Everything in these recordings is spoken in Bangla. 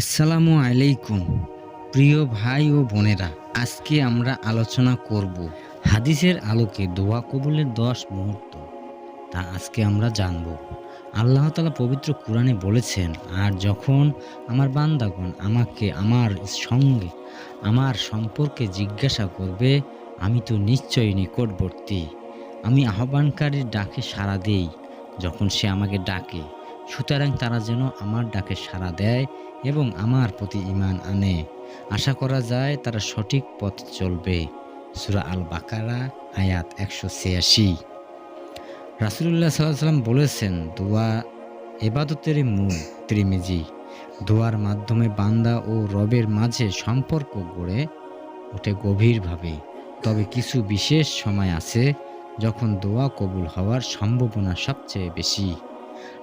আসসালামু আলাইকুম, প্রিয় ভাই ও বোনেরা। আজকে আমরা আলোচনা করব হাদিসের আলোকে দোয়া কবুলের দশ মুহূর্ত। তা আজকে আমরা জানব। আল্লাহ তালা পবিত্র কোরআনে বলেছেন, আর যখন আমার বান্দাগণ আমাকে আমার সঙ্গে, আমার সম্পর্কে জিজ্ঞাসা করবে, আমি তো নিশ্চয়ই নিকটবর্তী। আমি আহ্বানকারীর ডাকে সাড়া দেই, যখন সে আমাকে ডাকে। সুতরাং তারা যেন আমার ডাকে সাড়া দেয় এবং আমার প্রতি ইমান আনে। আশা করা যায় তারা সঠিক পথ চলবে। সুরা আল বাকারা আয়াত একশো ছিয়াশি। রাসুলুল্লাহ সাল্লাম বলেছেন, দোয়া এবাদতের মূল, ত্রিমিজি। দোয়ার মাধ্যমে বান্দা ও রবের মাঝে সম্পর্ক গড়ে ওঠে গভীরভাবে। তবে কিছু বিশেষ সময় আছে যখন দোয়া কবুল হওয়ার সম্ভাবনা সবচেয়ে বেশি।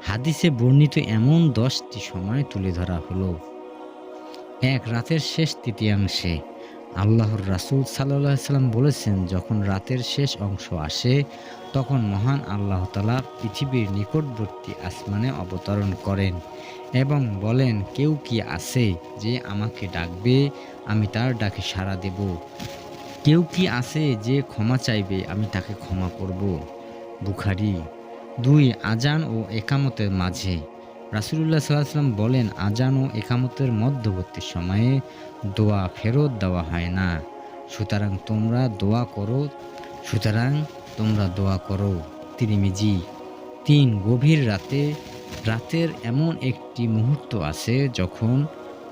হাদিসে বর্ণিত এমন দশটি সময় তুলে ধরা হলো। এক রাতের শেষ তৃতীয়াংশে আল্লাহর রাসূল সাল্লাহ সাল্লাম বলেছেন, যখন রাতের শেষ অংশ আসে, তখন মহান আল্লাহ তালা পৃথিবীর নিকটবর্তী আসমানে অবতরণ করেন এবং বলেন, কেউ কি আছে যে আমাকে ডাকবে? আমি তার ডাকে সাড়া দেব। কেউ কি আছে যে ক্ষমা চাইবে? আমি তাকে ক্ষমা করব। বুখারি দুই আজান ও একামতের মাঝে। রাসুলুল্লাহ সাল্লাম বলেন, আজান ও একামতের মধ্যবর্তী সময়ে দোয়া ফেরত দেওয়া হয় না। সুতরাং তোমরা দোয়া করো, সুতরাং তোমরা দোয়া করো। তিরিমিজি, তিন গভীর রাতে, রাতের এমন একটি মুহূর্ত আছে যখন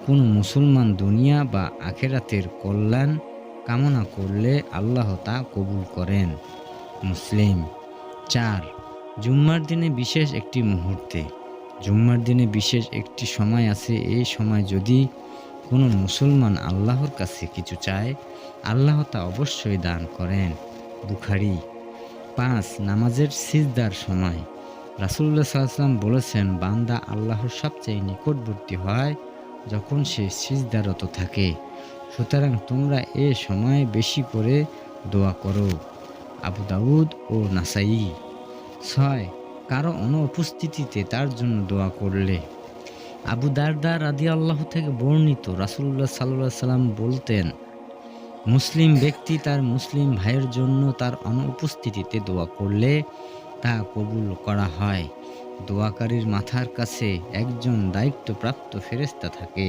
কোনো মুসলমান দুনিয়া বা আখেরাতের কল্যাণ কামনা করলে আল্লাহ তা কবুল করেন। মুসলিম, চার জুম্মার দিনে বিশেষ একটি মুহূর্তে, জুম্মার দিনে বিশেষ একটি সময় আছে। এই সময় যদি কোনো মুসলমান আল্লাহর কাছে কিছু চায়, আল্লাহ তা অবশ্যই দান করেন। বুখারি পাঁচ, নামাজের সিজদার সময়। রাসুল্লাহ সাল্লাম বলেছেন, বান্দা আল্লাহর সবচেয়ে নিকটবর্তী হয় যখন সে সিজদারত থাকে। সুতরাং তোমরা এ সময় বেশি করে দোয়া করো। আবু দাউদ ও নাসাই ছয়। কারও অনুপস্থিতিতে তার জন্য দোয়া করলে। আবু দারদা রাদি আল্লাহ থেকে বর্ণিত রাসুল্লাহ সাল্লাহ সাল্লাম বলতেন, মুসলিম ব্যক্তি তার মুসলিম ভাইয়ের জন্য তার অনুপস্থিতিতে দোয়া করলে তা কবুল করা হয়। দোয়াকারীর মাথার কাছে একজন দায়িত্বপ্রাপ্ত ফেরেস্তা থাকে।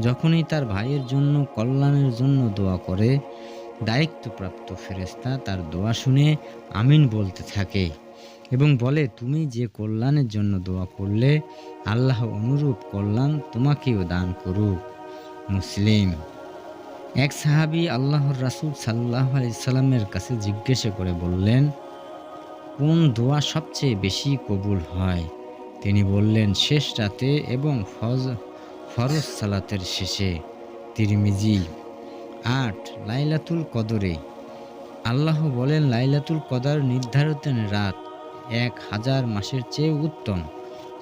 যখনই তার ভাইয়ের জন্য, কল্যাণের জন্য দোয়া করে, দায়িত্বপ্রাপ্ত ফেরেস্তা তার দোয়া শুনে আমিন বলতে থাকে। এবং বলে, তুমি যে কল্যাণের জন্য দোয়া করলে, আল্লাহ অনুরূপ কল্যাণ তোমাকেও দান করুক। মুসলিম। এক সাহাবি আল্লাহর রাসুল সাল্লাহ আলাইসাল্লামের কাছে জিজ্ঞাসা করে বললেন, কোন দোয়া সবচেয়ে বেশি কবুল হয়? তিনি বললেন, শেষ রাতে এবং ফজ, ফরজ সালাতের শেষে। তিরমিজি। আট, লাইলাতুল কদরে। আল্লাহ বলেন, লাইলাতুল কদর নির্ধারিত রাত এক হাজার মাসের চেয়ে উত্তম।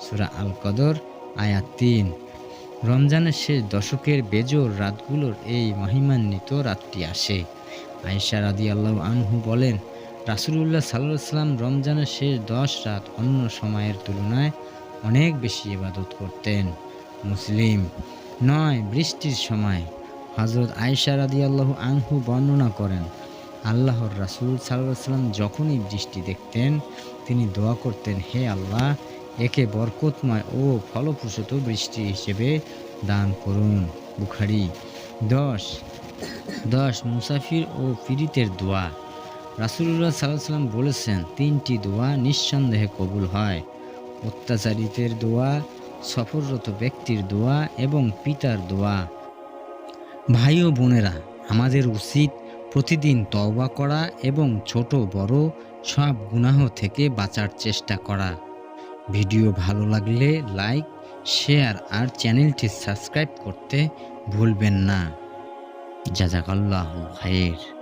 সুরা আল কদর আয়াত তিন। রমজানের শেষ দশকের বেজোর রাতগুলোর এই মহিমান্বিত রাতটি আসে। আয়েশা রাদি আল্লাহ আনহু বলেন, রাসুলুল্লাহ সাল্লাহ সাল্লাম রমজানের শেষ দশ রাত অন্য সময়ের তুলনায় অনেক বেশি ইবাদত করতেন। মুসলিম। নয়, বৃষ্টির সময়। হজরত আয়েশা রাদি আল্লাহ আনহু বর্ণনা করেন আল্লাহর রাসুল সাল্লাম যখনই বৃষ্টি দেখতেন, তিনি দোয়া করতেন, হে আল্লাহ, একে বরকতময় ও ফলপ্রসূত বৃষ্টি হিসেবে দান করুন। বুখারি দশ দশ মুসাফির ও পীড়িতের দোয়া। রাসুল্লাহ সাল্লাহ সাল্লাম বলেছেন, তিনটি দোয়া নিঃসন্দেহে কবুল হয়। অত্যাচারিতের দোয়া, সফররত ব্যক্তির দোয়া এবং পিতার দোয়া। ভাই ও বোনেরা, আমাদের উচিত প্রতিদিন তওবা করা এবং ছোট বড় সব গুনাহ থেকে বাঁচার চেষ্টা করা। ভিডিও ভালো লাগলে লাইক, শেয়ার আর চ্যানেলটি সাবস্ক্রাইব করতে ভুলবেন না। জাজাকাল্লাহ খায়ের।